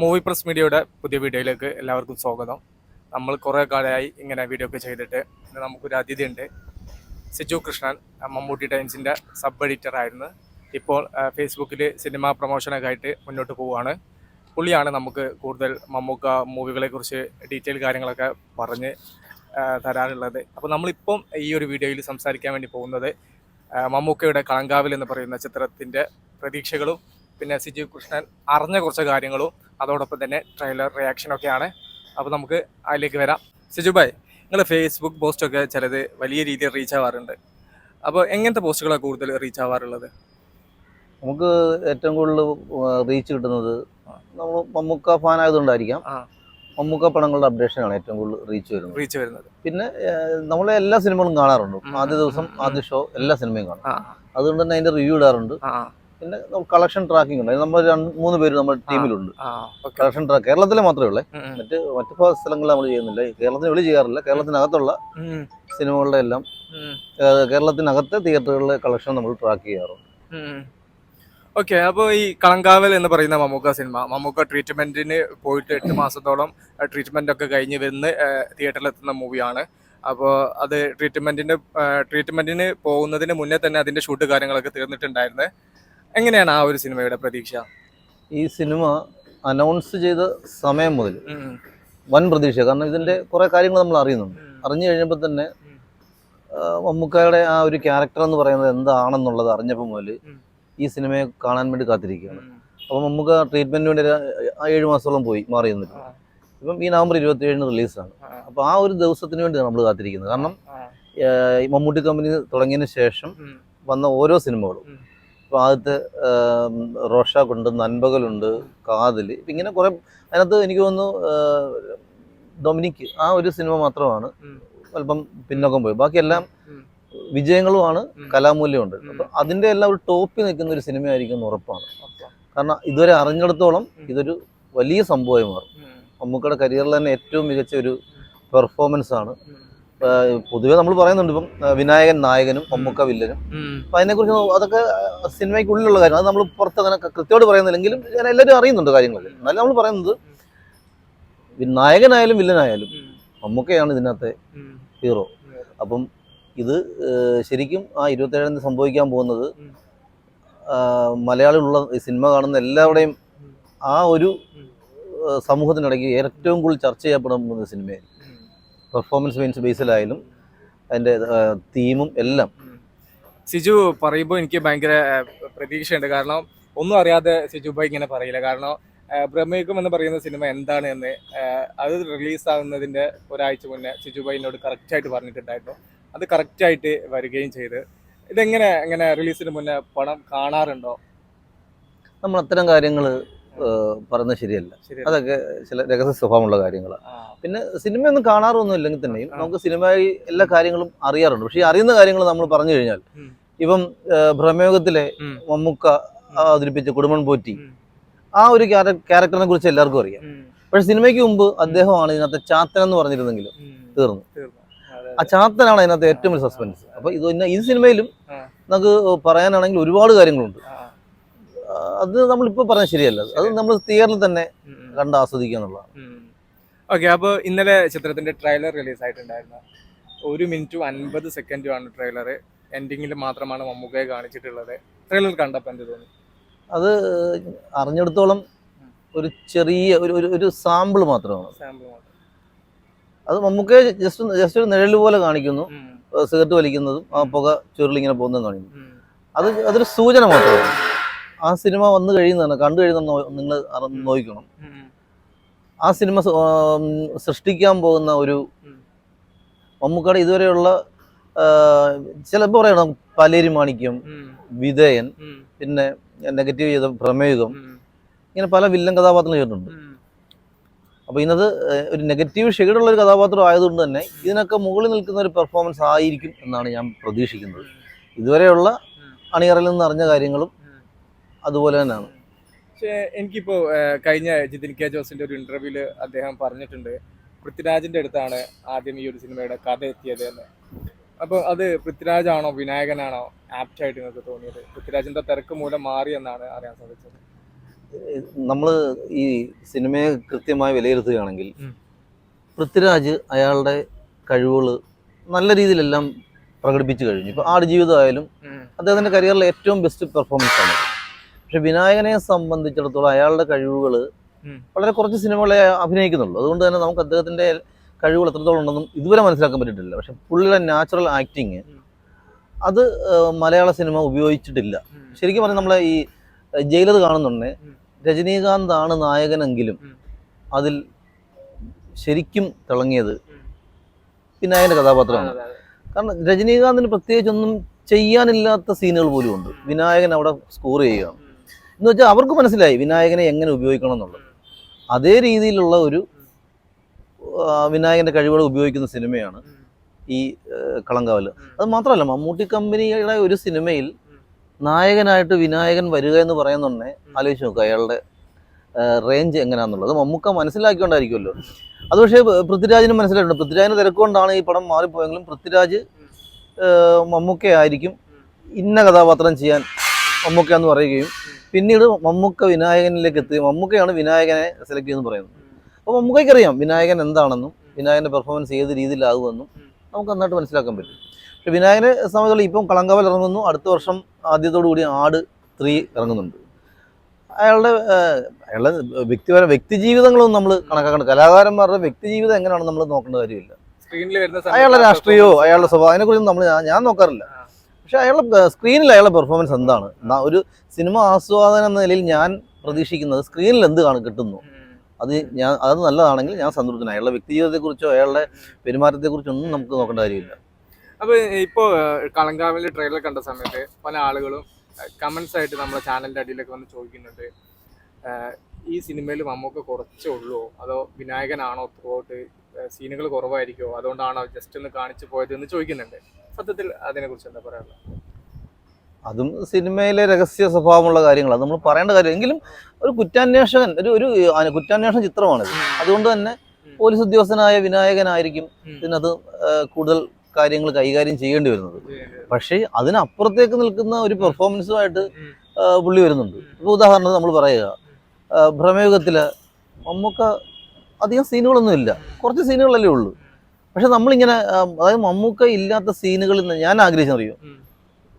Movie press മീഡിയയുടെ പുതിയ വീഡിയോയിലേക്ക് എല്ലാവർക്കും സ്വാഗതം. നമ്മൾ കുറേ കാലമായി ഇങ്ങനെ വീഡിയോ ഒക്കെ ചെയ്തിട്ട് ഇന്ന് നമുക്കൊരു അതിഥി ഉണ്ട് സിജു കൃഷ്ണൻ മമ്മൂട്ടി ടൈംസിന്റെ സബ് എഡിറ്റർ ആയിരുന്നു. ഇപ്പോൾ ഫേസ്ബുക്കിൽ സിനിമ പ്രൊമോഷനൊക്കെ ആയിട്ട് മുന്നോട്ട് പോവുകയാണ്. പുള്ളിയാണ് നമുക്ക് കൂടുതൽ മമ്മൂക്ക മൂവികളെ കുറിച്ച് ഡീറ്റെയിൽ കാര്യങ്ങളൊക്കെ പറഞ്ഞ് തരാറുള്ളത്. അപ്പോൾ നമ്മളിപ്പം ഈ ഒരു വീഡിയോയിൽ സംസാരിക്കാൻ വേണ്ടി പോകുന്നത് മമ്മൂക്കയുടെ കളങ്കാവിൽ എന്ന് പറയുന്ന ചിത്രത്തിന്റെ പ്രതീക്ഷകളും പിന്നെ സിജു കൃഷ്ണൻ അറിഞ്ഞ കുറച്ച് കാര്യങ്ങളും അതോടൊപ്പം തന്നെ ട്രെയിലർ റിയാക്ഷനൊക്കെയാണ് അപ്പോൾ നമുക്ക് അതിലേക്ക് വരാം. സിജു ഭായ് നിങ്ങളുടെ ഫേസ്ബുക്ക് പോസ്റ്റൊക്കെ ചിലത് വലിയ രീതിയിൽ റീച്ച് ആവാറുണ്ട്. അപ്പോൾ എങ്ങനത്തെ പോസ്റ്റുകളാണ് കൂടുതൽ റീച്ച് ആവാറുള്ളത്? നമുക്ക് ഏറ്റവും കൂടുതൽ റീച്ച് കിട്ടുന്നത് നമ്മൾ മമ്മൂക്ക ഫാൻ ആയതുകൊണ്ടായിരിക്കാം. ആ. മമ്മൂക്ക പടങ്ങളുടെ അപ്ഡേഷനാണ് ഏറ്റവും കൂടുതൽ റീച്ച് വരുന്നത്. റീച്ച് വരുന്നത്. പിന്നെ നമ്മളെ എല്ലാ സിനിമകളും കാണാറുണ്ട്. ആദ്യ ദിവസം. ആദ്യ ഷോ എല്ലാ സിനിമയും കാണും. അതുകൊണ്ട് തന്നെ അതിന്റെ റിവ്യൂ ഇടാറുണ്ട്. പിന്നെ കളക്ഷൻ ട്രാക്കിംഗ് ഉണ്ട്. നമ്മൾ മൂന്ന് പേര് നമ്മുടെ ടീമിലുണ്ട്. കളക്ഷൻ ട്രാക്ക് കേരളത്തിലെ മാത്രമേ ഉള്ളേ. മറ്റ് മറ്റു സ്ഥലങ്ങളിൽ നമ്മൾ ചെയ്യുന്നില്ല. കേരളത്തിന് വെളി ചെയ്യാറില്ല. കേരളത്തിനകത്തുള്ള സിനിമകളുടെ എല്ലാം കേരളത്തിനകത്തെ തിയേറ്ററുകളിലെ കളക്ഷൻ നമ്മൾ ട്രാക്ക് ചെയ്യാറുണ്ട്. ഓക്കെ അപ്പോൾ ഈ കളങ്കാവൽ എന്ന് പറയുന്ന മമ്മൂക്ക സിനിമ മമ്മൂക്ക ട്രീറ്റ്മെന്റിന് പോയിട്ട് എട്ട് മാസത്തോളം ട്രീറ്റ്മെന്റ് ഒക്കെ കഴിഞ്ഞ് വരുന്ന തിയേറ്ററിൽ എത്തുന്ന മൂവിയാണ്. അപ്പോൾ അത് ട്രീറ്റ്മെന്റിന് ട്രീറ്റ്മെന്റിന് പോകുന്നതിന് മുന്നേ തന്നെ അതിന്റെ ഷൂട്ട് കാര്യങ്ങളൊക്കെ തീർന്നിട്ടുണ്ടായിരുന്നു. എങ്ങനെയാണ് ആ ഒരു സിനിമയുടെ പ്രതീക്ഷ? ഈ സിനിമ അനൗൺസ് ചെയ്ത സമയം മുതൽ വൻ പ്രതീക്ഷ കാരണം ഇതിന്റെ കുറേ കാര്യങ്ങൾ നമ്മൾ അറിയുന്നുണ്ട്. അറിഞ്ഞു കഴിഞ്ഞപ്പോൾ തന്നെ മമ്മൂക്കയുടെ ആ ഒരു ക്യാരക്ടർ എന്ന് പറയുന്നത് എന്താണെന്നുള്ളത് അറിഞ്ഞപ്പോൾ മുതൽ ഈ സിനിമയെ കാണാൻ വേണ്ടി കാത്തിരിക്കുകയാണ്. അപ്പോൾ മമ്മൂക്ക ട്രീറ്റ്മെന്റിന് വേണ്ടി ഏഴ് മാസത്തോളം പോയി മാറി നിന്നിട്ട്. ഇപ്പം ഈ നവംബർ ഇരുപത്തി ഏഴിന് റിലീസാണ് അപ്പോൾ ആ ഒരു ദിവസത്തിന് വേണ്ടിയാണ് നമ്മൾ കാത്തിരിക്കുന്നത്. കാരണം മമ്മൂട്ടി കമ്പനി തുടങ്ങിയതിന് ശേഷം വന്ന ഓരോ സിനിമകളും. ഇപ്പോൾ ആദ്യത്തെ റോഷാക്കുണ്ട് നൻപകലുണ്ട് കാതിൽ ഇപ്പം ഇങ്ങനെ കുറേ അതിനകത്ത് എനിക്ക് തോന്നുന്നു ഡൊമിനിക്ക് ഡൊമിനിക് ആ ഒരു സിനിമ മാത്രമാണ്. അല്പം പിന്നോക്കം പോയി. ബാക്കിയെല്ലാം. വിജയങ്ങളുമാണ്. കലാമൂല്യമുണ്ട്. അപ്പൊ അതിന്റെ എല്ലാം ഒരു ടോപ്പിൽ നിൽക്കുന്ന ഒരു സിനിമയായിരിക്കും എന്ന് ഉറപ്പാണ്. കാരണം ഇതുവരെ അറിഞ്ഞിടത്തോളം ഇതൊരു വലിയ സംഭവമായി മാറും. മമ്മൂക്കയുടെ കരിയറിൽ തന്നെ ഏറ്റവും മികച്ച ഒരു പെർഫോമൻസ് ആണ് പൊതുവെ നമ്മൾ പറയുന്നുണ്ട് ഇപ്പം വിനായകൻ നായകനും മമ്മൂക്ക വില്ലനും. അപ്പൊ അതിനെ അതിനെക്കുറിച്ച് അതൊക്കെ സിനിമയ്ക്കുള്ളിലുള്ള കാര്യം. അത് നമ്മൾ പുറത്ത് അങ്ങനെ കൃത്യമായിട്ട് പറയുന്നില്ലെങ്കിലും ഞാൻ എല്ലാവരും അറിയുന്നുണ്ട് കാര്യങ്ങളൊക്കെ എന്നാലും നമ്മൾ പറയുന്നത് നായകനായാലും വില്ലനായാലും മമ്മൂക്കയാണ് ഇതിനകത്തെ ഹീറോ. അപ്പം ഇത് ശരിക്കും ആ ഇരുപത്തേഴിന് സംഭവിക്കാൻ പോകുന്നത്. മലയാളികളുള്ള ഈ സിനിമ കാണുന്ന എല്ലാവരുടെയും ആ ഒരു സമൂഹത്തിനിടയ്ക്ക് ഏറ്റവും കൂടുതൽ ചർച്ച ചെയ്യപ്പെടുന്ന പോകുന്ന സിനിമയായിരിക്കും. പെർഫോമൻസ് മീൻസ് ബേസിലായാലും അതിന്റെ തീമും എല്ലാം. സിജു പറയുമ്പോൾ എനിക്ക് ഭയങ്കര പ്രതീക്ഷയുണ്ട്. കാരണം ഒന്നും അറിയാതെ സിജു ഭായ് ഇങ്ങനെ പറയില്ല. കാരണം ബ്രഹ്മയുഗം എന്ന് പറയുന്ന സിനിമ എന്താണ് എന്ന് അത് റിലീസ് ആകുന്നതിന്റെ ഒരാഴ്ച മുന്നേ സിജു ഭായ് എന്നോട് കറക്റ്റായിട്ട് പറഞ്ഞിട്ടുണ്ടായിരുന്നു. അത് കറക്റ്റായിട്ട് വരികയും ചെയ്ത്. ഇതെങ്ങനെ എങ്ങനെ റിലീസിന് മുന്നേ പണം കാണാറുണ്ടോ? നമ്മൾ അത്തരം കാര്യങ്ങൾ പറയുന്നത് ശരിയല്ല. അതൊക്കെ ചില രഹസ്യ സ്വഭാവമുള്ള കാര്യങ്ങളാണ്. പിന്നെ സിനിമയൊന്നും കാണാറൊന്നും ഇല്ലെങ്കിൽ തന്നെയും നമുക്ക് സിനിമയിൽ എല്ലാ കാര്യങ്ങളും അറിയാറുണ്ട്. പക്ഷേ അറിയുന്ന കാര്യങ്ങൾ നമ്മൾ പറഞ്ഞു കഴിഞ്ഞാൽ ഇപ്പം ഭ്രമയോഗത്തിലെ മമ്മുക്ക അവതരിപ്പിച്ച കുടുംബൻ പോറ്റി ആ ഒരു ക്യാരക്ടറിനെ കുറിച്ച് എല്ലാവർക്കും അറിയാം. പക്ഷെ സിനിമയ്ക്ക് മുമ്പ് അദ്ദേഹമാണ് ഇതിനകത്ത് ചാത്തൻ എന്ന് പറഞ്ഞിരുന്നെങ്കിലും തീർന്നു. ആ ചാത്തനാണ് അതിനകത്ത് ഏറ്റവും വലിയ സസ്പെൻസ് അപ്പൊ ഇത് ഈ സിനിമയിലും നമുക്ക് പറയാനാണെങ്കിൽ ഒരുപാട് കാര്യങ്ങളുണ്ട്. അത് നമ്മളിപ്പോ പറഞ്ഞാൽ ശരിയല്ല. അത് നമ്മൾ തിയേറ്ററിൽ തന്നെ. കണ്ട് ആസ്വദിക്കുക എന്നുള്ളതാണ്. ഓക്കെ അപ്പോൾ ഇന്നലെ ചിത്രത്തിന്റെ ട്രെയിലർ റിലീസ് ആയിട്ടുണ്ടായിരുന്നു. ഒരു മിനിറ്റും അൻപത് സെക്കൻഡ് ആണ് ട്രെയിലർ എൻഡിങ്ങിൽ മാത്രമാണ് മമ്മൂക്കയെ കാണിച്ചിട്ടുള്ളത്. ട്രെയിലർ കണ്ടപ്പോൾ എന്ത് തോന്നി? അത് അറിഞ്ഞെടുത്തോളം ഒരു ചെറിയ ഒരു ഒരു- ഒരു സാമ്പിൾ മാത്രമാണ്. സാമ്പിൾ മാത്രം. അത് മമ്മൂക്കയെ ജസ്റ്റ് ജസ്റ്റ് ഒരു നിഴൽ പോലെ കാണിക്കുന്നു. സിഗരറ്റ് വലിക്കുന്നതും ആ പുക ചുരുളിങ്ങനെ പോകുന്നതും കാണിക്കുന്നു. അത് അതൊരു സൂചന മാത്രമാണ്. ആ സിനിമ വന്നു കഴിയുന്നതാണ് കണ്ടു കഴിയുന്ന നിങ്ങൾ നോക്കണം ആ സിനിമ സൃഷ്ടിക്കാൻ പോകുന്ന ഒരു. മമ്മൂക്കയുടെ ഇതുവരെയുള്ള ചിലപ്പോൾ പറയണം പലേരി മാണിക്യം വിധേയൻ പിന്നെ നെഗറ്റീവ് ചെയ്ത പ്രമേയുഗം ഇങ്ങനെ പല വില്ലൻ കഥാപാത്രങ്ങൾ ചെയ്തിട്ടുണ്ട്. അപ്പോൾ ഇന്നത് ഒരു നെഗറ്റീവ് ഷെയ്ഡുള്ള ഒരു കഥാപാത്രം ആയതുകൊണ്ട് തന്നെ ഇതിനൊക്കെ മുകളിൽ നിൽക്കുന്ന ഒരു പെർഫോമൻസ് ആയിരിക്കും എന്നാണ് ഞാൻ പ്രതീക്ഷിക്കുന്നത്. ഇതുവരെയുള്ള അണിയറിൽ അണിയറയിൽ നിന്ന് അറിഞ്ഞ കാര്യങ്ങളും അതുപോലെ തന്നെയാണ്. പക്ഷേ എനിക്കിപ്പോ കഴിഞ്ഞ ജിതിൻ കെ ജോസിന്റെ ഒരു ഇന്റർവ്യൂൽ അദ്ദേഹം പറഞ്ഞിട്ടുണ്ട്. പൃഥ്വിരാജിന്റെ അടുത്താണ് ആദ്യം ഈ ഒരു സിനിമയുടെ കഥ എത്തിയത് എന്ന്. അപ്പോൾ അത് പൃഥ്വിരാജാണോ വിനായകനാണോ ആപ്റ്റ് ആയിട്ട് നിങ്ങൾക്ക് തോന്നിയത്? പൃഥ്വിരാജിന്റെ തിരക്ക് മൂലം മാറി എന്നാണ് അറിയാൻ സാധിച്ചത്. നമ്മൾ ഈ സിനിമയെ കൃത്യമായി വിലയിരുത്തുകയാണെങ്കിൽ. പൃഥ്വിരാജ് അയാളുടെ കഴിവുകൾ നല്ല രീതിയിലെല്ലാം പ്രകടിപ്പിച്ചു കഴിഞ്ഞു. ഇപ്പോൾ ആടുജീവിതമായാലും ഉം. അദ്ദേഹത്തിന്റെ കരിയറിലെ ഏറ്റവും ബെസ്റ്റ് പെർഫോമൻസ് ആണ്. പക്ഷെ വിനായകനെ സംബന്ധിച്ചിടത്തോളം അയാളുടെ കഴിവുകൾ വളരെ കുറച്ച് സിനിമകളെ അഭിനയിക്കുന്നുള്ളൂ. അതുകൊണ്ട് തന്നെ നമുക്ക് അദ്ദേഹത്തിന്റെ കഴിവുകൾ എത്രത്തോളം ഉണ്ടെന്നും ഇതുവരെ മനസ്സിലാക്കാൻ പറ്റിയിട്ടില്ല. പക്ഷെ പുള്ളിയുടെ നാച്ചുറൽ ആക്ടിങ് അത് മലയാള സിനിമ ഉപയോഗിച്ചിട്ടില്ല. ശരിക്കും പറഞ്ഞാൽ നമ്മളെ ഈ ജയിലത് കാണുന്നുണ്ട്. രജനീകാന്ത് ആണ് നായകനെങ്കിലും അതിൽ ശരിക്കും തിളങ്ങിയത്. വിനായകന്റെ കഥാപാത്രമാണ്. കാരണം രജനീകാന്തിന് പ്രത്യേകിച്ചൊന്നും ചെയ്യാനില്ലാത്ത സീനുകൾ പോലും ഉണ്ട് വിനായകൻ അവിടെ സ്കോർ ചെയ്യുകയാണ്. എന്ന് വെച്ചാൽ അവർക്ക് മനസ്സിലായി വിനായകനെ എങ്ങനെ ഉപയോഗിക്കണം എന്നുള്ളത് അതേ രീതിയിലുള്ള ഒരു വിനായകന്റെ കഴിവുകൾ ഉപയോഗിക്കുന്ന സിനിമയാണ് ഈ കളങ്കാവൽ അത് മാത്രമല്ല മമ്മൂട്ടി കമ്പനിയുടെ ഒരു സിനിമയിൽ. നായകനായിട്ട് വിനായകൻ വരിക എന്ന് പറയുന്നുണ്ടെ. ആലോചിച്ച് നോക്കുക അയാളുടെ റേഞ്ച് എങ്ങനെയാണെന്നുള്ളത് മമ്മൂക്ക മനസ്സിലാക്കിക്കൊണ്ടായിരിക്കുമല്ലോ അത് പക്ഷേ പൃഥ്വിരാജിന് മനസ്സിലായിട്ടുണ്ട് പൃഥ്വിരാജിന് തിരക്കുകൊണ്ടാണ് ഈ പടം മാറിപ്പോയെങ്കിലും പൃഥ്വിരാജ് മമ്മൂക്കയായിരിക്കും ഇന്ന കഥാപാത്രം ചെയ്യാൻ മമ്മൂക്ക എന്ന് പറയുകയും പിന്നീട് മമ്മൂക്ക വിനായകനിലേക്ക് എത്തി മമ്മൂക്കയാണ് വിനായകനെ സെലക്ട് ചെയ്യുന്നത് പറയുന്നത്. അപ്പോൾ മമ്മൂക്കയ്ക്ക് അറിയാം വിനായകൻ എന്താണെന്നും വിനായകന്റെ പെർഫോമൻസ് ഏത് രീതിയിലാകുമെന്നും നമുക്ക് നന്നായിട്ട് മനസ്സിലാക്കാൻ പറ്റും. പക്ഷെ വിനായകനെ സംബന്ധിച്ചുള്ള ഇപ്പം കളങ്കവൽ ഇറങ്ങുന്നു. അടുത്ത വർഷം ആദ്യത്തോടു കൂടി ആട് ത്രീ ഇറങ്ങുന്നുണ്ട്. അയാളുടെ അയാളുടെ വ്യക്തിപര വ്യക്തി ജീവിതങ്ങളൊന്നും നമ്മൾ കണക്കാക്കണം കലാകാരന്മാരുടെ വ്യക്തി ജീവിതം എങ്ങനെയാണെന്ന് നമ്മൾ നോക്കേണ്ട കാര്യമില്ല. അയാളുടെ രാഷ്ട്രീയമോ അയാളുടെ സ്വഭാവം അതിനെക്കുറിച്ച് നമ്മൾ ഞാൻ നോക്കാറില്ല. പക്ഷെ അയാളുടെ സ്ക്രീനിൽ അയാളുടെ പെർഫോമൻസ് എന്താണ്? ഒരു സിനിമ ആസ്വാദനം എന്ന നിലയിൽ ഞാൻ പ്രതീക്ഷിക്കുന്നത് സ്ക്രീനിൽ എന്ത് കാണും കിട്ടുന്നു? അത് ഞാൻ അത് നല്ലതാണെങ്കിൽ ഞാൻ സംതൃപ്തനാണ്. അയാളുടെ വ്യക്തി അയാളുടെ പെരുമാറ്റത്തെക്കുറിച്ചോ ഒന്നും നമുക്ക് നോക്കേണ്ട കാര്യമില്ല. അപ്പൊ ഇപ്പോ കളങ്കാവിലെ ട്രെയിലർ കണ്ട സമയത്ത് പല ആളുകളും കമന്റ്സ് ആയിട്ട് നമ്മുടെ ചാനലിന്റെ അടിയിലൊക്കെ വന്ന് ചോദിക്കുന്നുണ്ട്. ഈ സിനിമയിൽ മമ്മൂക്ക കുറച്ചേ ഉള്ളൂ? അതോ വിനായകനാണോ ത്രൂഔട്ട് സീനുകൾ കുറവായിരിക്കുമോ? അതുകൊണ്ടാണോ ജസ്റ്റ് ഒന്ന് കാണിച്ചു പോയത് എന്ന് ചോദിക്കുന്നുണ്ട്. സത്യത്തിൽ അതിനെ കുറിച്ച് എന്താ പറയാനുള്ളത്? അതും സിനിമയിലെ രഹസ്യ സ്വഭാവമുള്ള കാര്യങ്ങളാണ് നമ്മൾ പറയേണ്ട കാര്യം. എങ്കിലും ഒരു കുറ്റാന്വേഷകൻ ഒരു ഒരു കുറ്റാന്വേഷണ ചിത്രമാണിത്. അതുകൊണ്ട് തന്നെ പോലീസ് ഉദ്യോഗസ്ഥനായ വിനായകനായിരിക്കും ഇതിനകത്ത് കൂടുതൽ കാര്യങ്ങൾ കൈകാര്യം ചെയ്യേണ്ടി വരുന്നത്. പക്ഷേ അതിനപ്പുറത്തേക്ക് നിൽക്കുന്ന ഒരു പെർഫോമൻസുമായിട്ട് പുള്ളി വരുന്നുണ്ട്. ഇപ്പോൾ ഉദാഹരണത്തിന് നമ്മൾ പറയുക ഭ്രമയുഗത്തിൽ ഭ്രമയുഗത്തിൽ മമ്മൂക്ക അധികം സീനുകളൊന്നും ഇല്ല. കുറച്ച് സീനുകളല്ലേ ഉള്ളൂ. പക്ഷെ നമ്മളിങ്ങനെ അതായത് മമ്മൂക്ക ഇല്ലാത്ത സീനുകളിൽ നിന്ന് ഞാൻ ആഗ്രഹിച്ചറിയോ.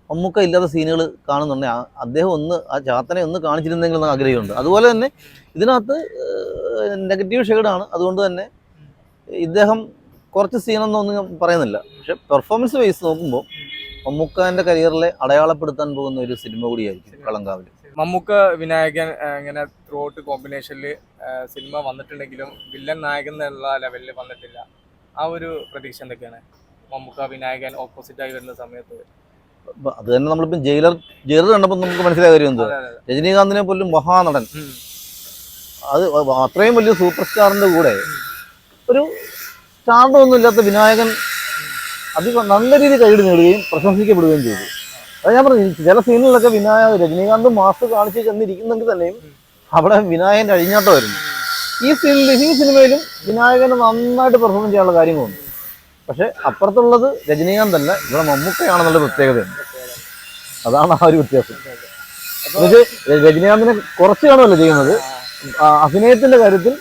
മമ്മൂക്ക ഇല്ലാത്ത സീനുകൾ കാണുന്നുണ്ടെങ്കിൽ അദ്ദേഹം ഒന്ന് ആ ചാത്തനെ ഒന്ന് കാണിച്ചിരുന്നെങ്കിൽ എന്ന് ആഗ്രഹമുണ്ട്. അതുപോലെ തന്നെ ഇതിനകത്ത് നെഗറ്റീവ് ഷെയ്ഡാണ് അതുകൊണ്ട് തന്നെ ഇദ്ദേഹം കുറച്ച് സീനൊന്നും ഒന്നും പറയുന്നില്ല. പക്ഷെ പെർഫോമൻസ് വൈസ് നോക്കുമ്പോൾ മമ്മൂക്കാന്റെ കരിയറിലെ അടയാളപ്പെടുത്താൻ പോകുന്ന ഒരു സിനിമ കൂടിയായിരിക്കും കളങ്കാവിൽ മമ്മൂക്ക വിനായകൻ ഇങ്ങനെ ത്രൂ ഔട്ട് കോമ്പിനേഷനിൽ സിനിമ വന്നിട്ടുണ്ടെങ്കിലും വില്ലൻ നായകൻ എന്നുള്ള ലെവലിൽ വന്നിട്ടില്ല. ആ ഒരു പ്രതീക്ഷ എന്തൊക്കെയാണ്? മമ്മൂക്ക വിനായകൻ ഓപ്പോസിറ്റ് ആയി വരുന്ന സമയത്ത്. അത് തന്നെ നമ്മളിപ്പം ജയിലർ ജയിലർ കണ്ടപ്പോൾ നമുക്ക് മനസ്സിലായ കാര്യം എന്ത്. രജനീകാന്തിനെ പോലും മഹാനടൻ. അത് അത്രയും വലിയ സൂപ്പർ സ്റ്റാറിന്റെ കൂടെ ഒരു സ്റ്റാർഡൊന്നും ഇല്ലാത്ത വിനായകൻ അത് നല്ല രീതിയിൽ കൈയ്യടി നേടുകയും പ്രശംസിക്കപ്പെടുകയും ചെയ്തു. അത് ഞാൻ പറഞ്ഞു ചില സീനുകളിലൊക്കെ വിനായ രജനീകാന്ത് മാസ് കാണിച്ച് ചെന്നിരിക്കുന്നെങ്കിൽ തന്നെയും അവിടെ വിനായകന്റെ വരുന്നു ഈ സീനിൽ ഈ സിനിമയിലും വിനായകന് നന്നായിട്ട് പെർഫോം ചെയ്യാനുള്ള കാര്യങ്ങളുണ്ട്. പക്ഷെ അപ്പുറത്തുള്ളത് രജനീകാന്ത് അല്ല ഇവിടെ മമ്മൂക്കയാണെന്നുള്ള പ്രത്യേകതയുണ്ട്. അതാണ് ആ ഒരു വ്യത്യാസം. എന്നുവെച്ചാൽ രജനീകാന്തിനെ കുറച്ച് കാണുമല്ലോ ചെയ്യുന്നത്. അഭിനയത്തിന്റെ കാര്യത്തിൽ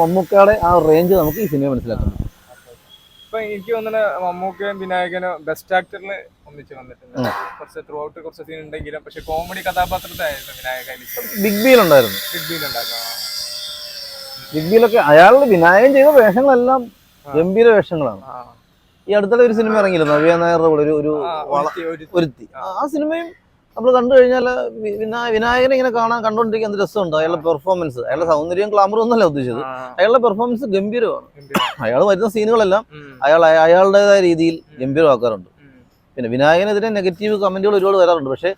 മമ്മൂക്കയുടെ ആ റേഞ്ച് നമുക്ക് ഈ സിനിമ മനസ്സിലാക്കാം. ഇപ്പൊ എനിക്ക് തോന്നുന്നത് മമ്മൂക്കയും വിനായകനും ബെസ്റ്റ് ആക്ടറിൽ ഒന്നിച്ച് വന്നിട്ടുണ്ട്. കുറച്ച് ത്രൂ ഔട്ട് കുറച്ച് സീൻ ഉണ്ടെങ്കിലും പക്ഷെ കോമഡി കഥാപാത്രത്തായിരുന്നു വിനായകൻ ബിഗ് ബിയിൽ ഉണ്ടായിരുന്നു. ഉണ്ടായിരുന്നു. ബിഗ് ബിയിലൊക്കെ അയാളുടെ വിനായകൻ ചെയ്ത വേഷങ്ങളെല്ലാം ഗംഭീര വേഷങ്ങളാണ്. ഈ അടുത്തുള്ള ഒരു സിനിമ ഇറങ്ങിയില്ല നവ്യ നായരുടെ കൂടെ ഒരു ഒരു ഒരുത്തി- ആ- സിനിമയും നമ്മൾ കണ്ടു കഴിഞ്ഞാൽ വിനായകനെ ഇങ്ങനെ കാണാൻ കണ്ടുകൊണ്ടിരിക്കാൻ എന്ത് രസമുണ്ട്? അയാളുടെ പെർഫോമൻസ് അയാളുടെ സൗന്ദര്യം ക്ലാമറും ഒന്നല്ല ഉദ്ദേശിച്ചത്. അയാളുടെ പെർഫോമൻസ് ഗംഭീരമാണ്. അയാൾ വരുന്ന സീനുകളെല്ലാം അയാൾ അയ- അയാളുടേതായ രീതിയിൽ ഗംഭീരമാക്കാറുണ്ട്. പിന്നെ വിനായകനെതിരെ നെഗറ്റീവ് കമന്റുകൾ ഒരുപാട് വരാറുണ്ട്. പക്ഷേ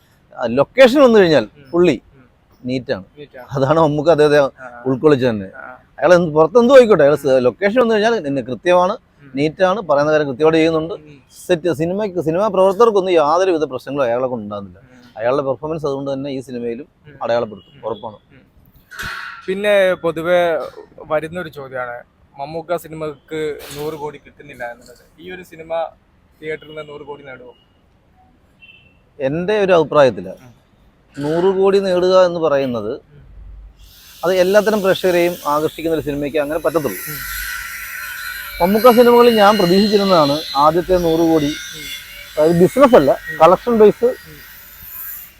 ലൊക്കേഷൻ വന്നു കഴിഞ്ഞാൽ. പുള്ളി നീറ്റാണ് അതാണ് നമുക്ക് അദ്ദേഹത്തെ ഉൾക്കൊള്ളിച്ചത് തന്നെ. അയാൾ എന്ത് പുറത്ത് എന്തും ആയിക്കോട്ടെ അയാൾ ലൊക്കേഷൻ വന്നു കഴിഞ്ഞാൽ എന്നെ കൃത്യമാണ് നീറ്റാണ് പറയുന്ന കാര്യം കൃത്യമായിട്ട് ചെയ്യുന്നുണ്ട്. സെറ്റ് സിനിമയ്ക്ക് സിനിമാ പ്രവർത്തകർക്കൊന്നും യാതൊരു വിധ പ്രശ്നങ്ങളും അയാളെ കൊണ്ട് ഉണ്ടാകുന്നില്ല. അയാളുടെ പെർഫോമൻസ് അതുകൊണ്ട് തന്നെ ഈ സിനിമയിലും അടയാളപ്പെടുത്തും ഉറപ്പാണ്. പിന്നെ പൊതുവെ വരുന്നൊരു ചോദ്യമാണ് മമ്മൂക്ക സിനിമക്ക് നൂറ് കോടി കിട്ടുന്നില്ല എന്നുള്ളത്. ഈ ഒരു സിനിമ തിയേറ്ററിൽ നൂറ് കോടി നേടുമോ എന്റെ ഒരു അഭിപ്രായത്തിൽ. നൂറ് കോടി നേടുക എന്ന് പറയുന്നത് അത് എല്ലാത്തരം പ്രേക്ഷകരെയും ആകർഷിക്കുന്ന ഒരു സിനിമയ്ക്ക് അങ്ങനെ പറ്റത്തുള്ളൂ. മമ്മൂക്ക സിനിമകളിൽ ഞാൻ പ്രതീക്ഷിച്ചിരുന്നതാണ് ആദ്യത്തെ നൂറ് കോടി. അതായത് ബിസിനസ് അല്ല കളക്ഷൻ ബേസ്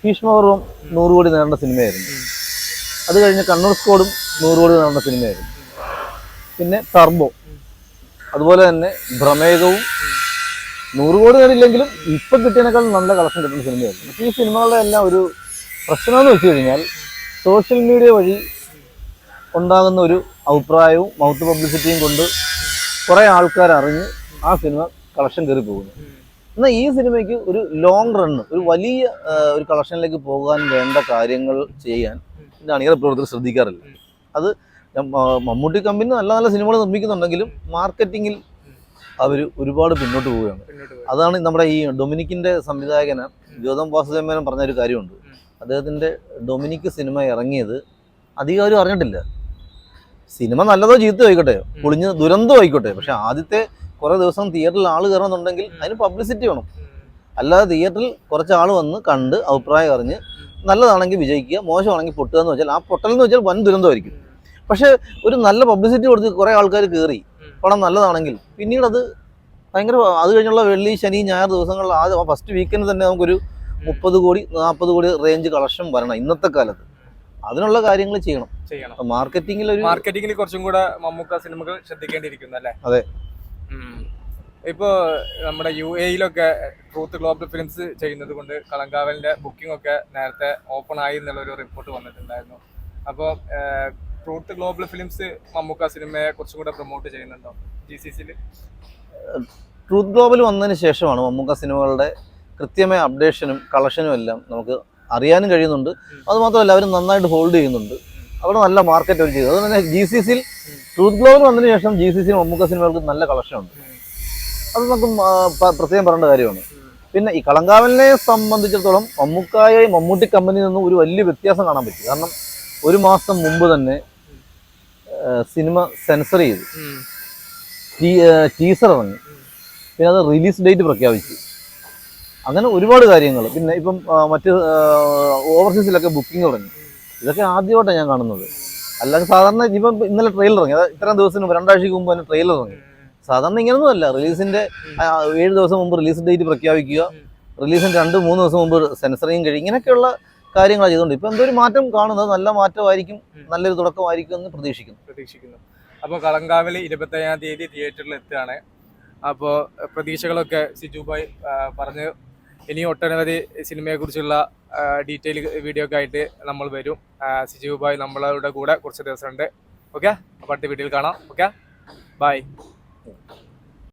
ഭീഷ്മപർവം നൂറ് കോടി നേടേണ്ട സിനിമയായിരുന്നു. അത് കഴിഞ്ഞ് കണ്ണൂർ സ്കോഡും നൂറ് കോടി നേടേണ്ട സിനിമയായിരുന്നു. പിന്നെ ടർബോ അതുപോലെ തന്നെ ഭ്രമേകവും നൂറ് കോടി നേടില്ലെങ്കിലും ഇപ്പം കിട്ടിയതിനേക്കാൾ നല്ല കളക്ഷൻ കിട്ടുന്ന സിനിമയായിരുന്നു പക്ഷേ ഈ സിനിമകളുടെ എല്ലാം ഒരു പ്രശ്നം എന്ന് വെച്ച് കഴിഞ്ഞാൽ സോഷ്യൽ മീഡിയ വഴി ഉണ്ടാകുന്ന ഒരു അഭിപ്രായവും മൗത്ത് പബ്ലിസിറ്റിയും കൊണ്ട് കുറേ ആൾക്കാർ അറിഞ്ഞ് ആ സിനിമ കളക്ഷൻ കയറി പോകുന്നു. എന്നാൽ ഈ സിനിമയ്ക്ക് ഒരു ലോങ് റണ്ണ് ഒരു വലിയ ഒരു കളക്ഷനിലേക്ക് പോകാൻ വേണ്ട കാര്യങ്ങൾ ചെയ്യാൻ അണിയറ പ്രവർത്തകർ ശ്രദ്ധിക്കാറില്ല. അത് മമ്മൂട്ടി കമ്പനി നല്ല നല്ല സിനിമകൾ നിർമ്മിക്കുന്നുണ്ടെങ്കിലും മാർക്കറ്റിങ്ങിൽ അവർ ഒരുപാട് പിന്നോട്ട് പോവുകയാണ്. അതാണ് നമ്മുടെ ഈ ഡൊമിനിക്കിന്റെ സംവിധായകന് ഗൗതം വാസുദേവൻ പറഞ്ഞ ഒരു കാര്യമുണ്ട് അദ്ദേഹത്തിന്റെ ഡൊമിനിക്ക് സിനിമ ഇറങ്ങിയത് അധികം ആരും അറിഞ്ഞിട്ടില്ല. സിനിമ നല്ലതോ ചീത്തയോ ആയിക്കോട്ടെ പൊളിഞ്ഞ് ദുരന്തോ ആയിക്കോട്ടെ പക്ഷെ ആദ്യത്തെ കുറേ ദിവസം തിയേറ്ററിൽ ആൾ കയറണമെന്നുണ്ടെങ്കിൽ അതിന് പബ്ലിസിറ്റി വേണം. അല്ലാതെ തിയേറ്ററിൽ കുറച്ച് ആൾ വന്ന് കണ്ട് അഭിപ്രായം അറിഞ്ഞ് നല്ലതാണെങ്കിൽ വിജയിക്കുക മോശമാണെങ്കിൽ പൊട്ടുക എന്ന് വെച്ചാൽ ആ പൊട്ടൽ എന്ന് വെച്ചാൽ വൻ ദുരന്തമായിരിക്കും. പക്ഷേ ഒരു നല്ല പബ്ലിസിറ്റി കൊടുത്ത് കുറേ ആൾക്കാർ കയറി. പടം നല്ലതാണെങ്കിൽ പിന്നീട് അത് ഭയങ്കര അത് കഴിഞ്ഞുള്ള വെള്ളി ശനി ഞായർ ദിവസങ്ങളിൽ ആദ്യം ഫസ്റ്റ് വീക്കെൻഡ് തന്നെ നമുക്കൊരു മുപ്പത് കോടി നാൽപ്പത് കോടി റേഞ്ച് കളക്ഷൻ വരണം ഇന്നത്തെ കാലത്ത്. അതിനുള്ള കാര്യങ്ങൾ ചെയ്യണം. ചെയ്യണം. മാർക്കറ്റിംഗിൽ ഒരു മാർക്കറ്റിംഗിൽ കുറച്ചും കൂടെ മമ്മൂക്ക സിനിമകൾ ശ്രദ്ധിക്കേണ്ടിയിരിക്കുന്നു അല്ലേ അതെ. ഇപ്പോ നമ്മുടെ യു എയിലൊക്കെ ട്രൂത്ത് ഗ്ലോബൽ ഫിലിംസ് ചെയ്യുന്നത് കൊണ്ട് കളങ്കാവലിന്റെ ബുക്കിംഗ് ഒക്കെ നേരത്തെ ഓപ്പൺ ആയി എന്നുള്ള ഒരു റിപ്പോർട്ട് വന്നിട്ടുണ്ടായിരുന്നു അപ്പോൾ ട്രൂത്ത് ഗ്ലോബൽ ഫിലിംസ് മമ്മൂക്ക സിനിമയെ കുറച്ചും കൂടെ പ്രൊമോട്ട് ചെയ്യുന്നുണ്ടോ? ജി സി സിയിൽ ട്രൂത്ത് ഗ്ലോബൽ വന്നതിന് ശേഷമാണ് മമ്മൂക്ക സിനിമകളുടെ കൃത്യമായ അപ്ഡേഷനും കളക്ഷനും എല്ലാം നമുക്ക് അറിയാനും കഴിയുന്നുണ്ട്. അതുമാത്രമല്ല അവർ നന്നായിട്ട് ഹോൾഡ് ചെയ്യുന്നുണ്ട്. അവിടെ നല്ല മാർക്കറ്റ് അവർ ചെയ്തു. അതുകൊണ്ട് തന്നെ ജി സി സിയിൽ ട്രൂത്ത് ഗ്ലോബൽ വന്നതിന് ശേഷം ജി സി സി മമ്മൂക്ക സിനിമകൾക്ക് നല്ല കളക്ഷൻ ഉണ്ട്. അത് നമുക്ക് പ്രത്യേകം പറയേണ്ട കാര്യമാണ്. പിന്നെ ഈ കളങ്കാവലിനെ സംബന്ധിച്ചിടത്തോളം മമ്മൂക്കായ മമ്മൂട്ടി കമ്പനിയിൽ നിന്നും ഒരു വലിയ വ്യത്യാസം കാണാൻ പറ്റും. കാരണം ഒരു മാസം മുമ്പ് തന്നെ സിനിമ സെൻസർ ചെയ്തു. ടീസർ ഇറങ്ങി പിന്നെ അത് റിലീസ് ഡേറ്റ് പ്രഖ്യാപിച്ചു. അങ്ങനെ ഒരുപാട് കാര്യങ്ങൾ പിന്നെ ഇപ്പം മറ്റ് ഓവർസീസിലൊക്കെ ബുക്കിംഗ് തുടങ്ങി. ഇതൊക്കെ ആദ്യമായിട്ടാണ് ഞാൻ കാണുന്നത്. അല്ലാതെ സാധാരണ ഇപ്പം ഇന്നലെ ട്രെയിലർ ഇറങ്ങി. അത് ഇത്രയും ദിവസത്തിന് മുമ്പ് രണ്ടാഴ്ചക്ക് മുമ്പ് തന്നെ ട്രെയിലർ ഇറങ്ങി. സാധാരണ ഇങ്ങനൊന്നും അല്ല റിലീസിന്റെ ഏഴ് ദിവസം മുമ്പ് റിലീസ് ഡേറ്റ് പ്രഖ്യാപിക്കുക. റിലീസിന് രണ്ട് മൂന്ന് ദിവസം മുമ്പ് സെൻസറിങ് കഴിയും ഇങ്ങനെയൊക്കെയുള്ള കാര്യങ്ങളാണ് ചെയ്തുകൊണ്ട് ഇപ്പൊ എന്തൊരു മാറ്റം കാണുന്നത് നല്ല മാറ്റമായിരിക്കും നല്ലൊരു തുടക്കമായിരിക്കും എന്ന് പ്രതീക്ഷിക്കുന്നു. പ്രതീക്ഷിക്കുന്നു. അപ്പോൾ കളങ്കാവിൽ ഇരുപത്തയ്യാം തീയതി തിയേറ്ററിൽ എത്തുകയാണ്. അപ്പോൾ പ്രതീക്ഷകളൊക്കെ സിജുബായ് പറഞ്ഞ് ഇനി ഒട്ടനവധി സിനിമയെക്കുറിച്ചുള്ള ഡീറ്റെയിൽ വീഡിയോ ഒക്കെ ആയിട്ട് നമ്മൾ വരും. സിജുബായ് നമ്മളുടെ കൂടെ കുറച്ച് ദിവസമുണ്ട്. ഓക്കെ അപ്പോൾ അടുത്ത വീഡിയോയിൽ കാണാം. Okay bye